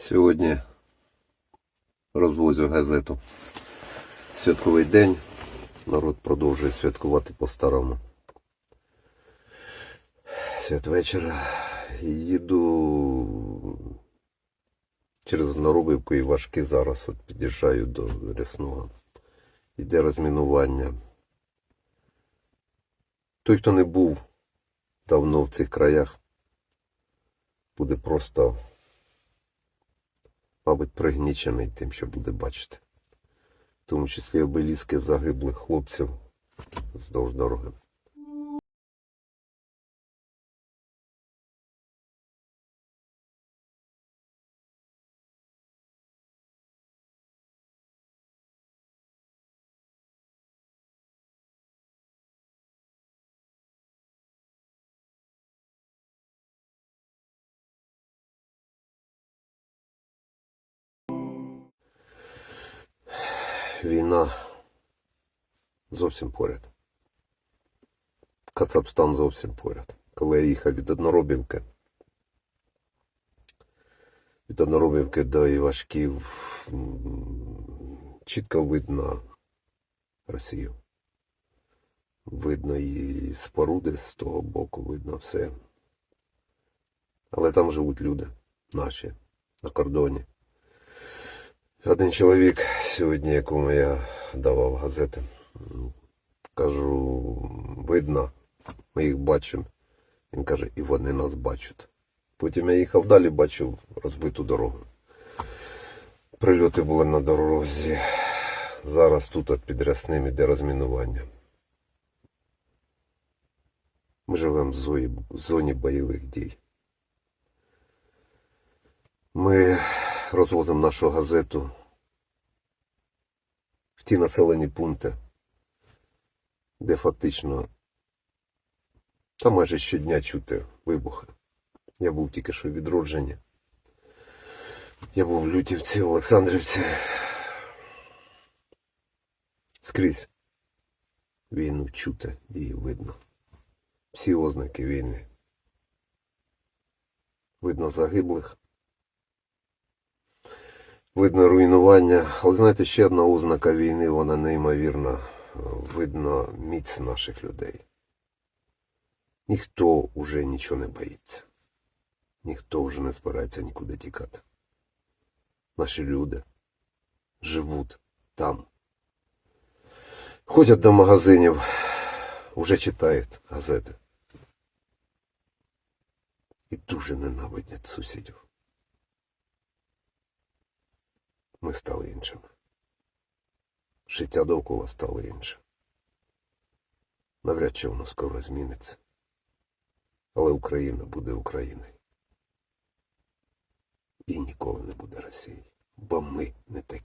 Сьогодні розвозю газету. Святковий день. Народ продовжує святкувати по-старому. Святвечір. Їду через Наробівку і важкі зараз. От під'їжджаю до Рясного. Йде розмінування. Той, хто не був давно в цих краях, буде просто мабуть, пригнічений тим, що буде бачити. В тому числі обеліски загиблих хлопців вздовж дороги. Війна зовсім поряд. Кацапстан зовсім поряд. Коли я їхав від Одноробівки, від Одноробівки до Івашків чітко видно Росію. Видно і споруди з того боку, видно все. Але там живуть люди наші на кордоні. Один чоловік сьогодні, якому я давав газети, кажу, видно, ми їх бачимо. Він каже, і вони нас бачать. Потім я їхав далі, бачив розбиту дорогу. Прильоти були на дорозі. Зараз тут от під Рясним іде розмінування. Ми живемо в зоні бойових дій. Ми розвозимо нашу газету в ті населені пункти, де фактично та майже щодня чути вибухи. Я був тільки що в відродженні. Я був в Лютівці, в Олександрівці. Скрізь війну чути, її видно. Всі ознаки війни. Видно загиблих. Видно руйнування, але знаєте, ще одна ознака війни, вона неймовірна. Видно міць наших людей. Ніхто уже нічого не боїться. Ніхто вже не збирається нікуди тікати. Наші люди живуть там. Ходять до магазинів, вже читають газети. І дуже ненавидять сусідів. Ми стали іншими. Життя довкола стало інше. Навряд чи воно скоро зміниться. Але Україна буде Україною. І ніколи не буде Росії. Бо ми не такі.